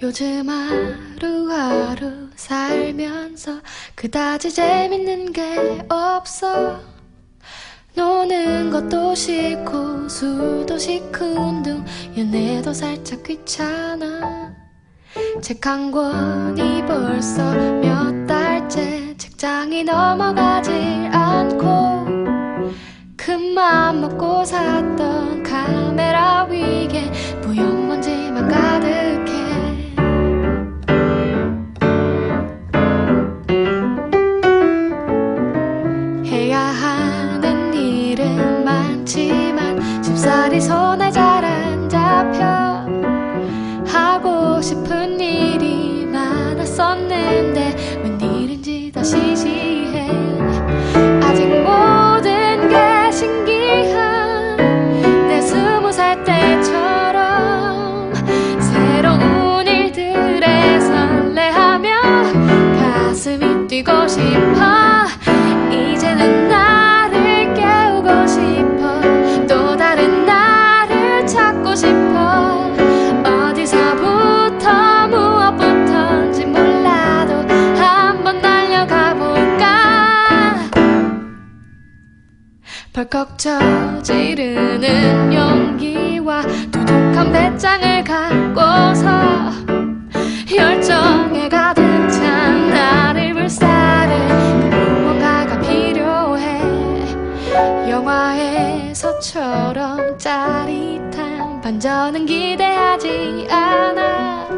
요즘 하루하루 살면서 그다지 재밌는 게 없어. 노는 것도 싫고 술도 시큰둥 연애도 살짝 귀찮아 책 한 권이 벌써 몇 달째 책장이 넘어가질 않고 큰 맘 먹고 샀던 카메라 위에 뿌연 먼지만 가득해. 해야 하는 일은 많지만 쉽사리 손에 잘 안 잡혀 하고 싶은 많 벌컥 저지르는 용기와 두둑한 배짱을 갖고서 열정에 가득 찬 나를 불사를 무언가가 필요해. 영화에서처럼 짜릿한 반전은 기대하지 않아.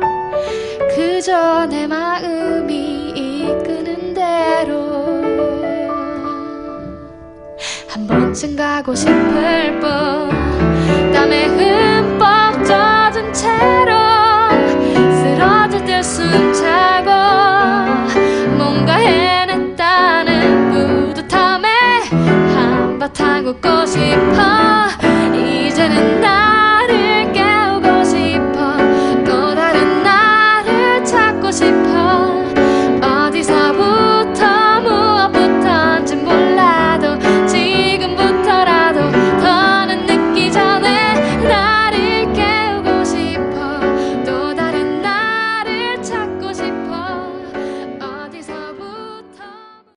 그저 내마 번쯤 가고 싶을 뿐. 땀에 흠뻑 젖은 채로 쓰러져 들순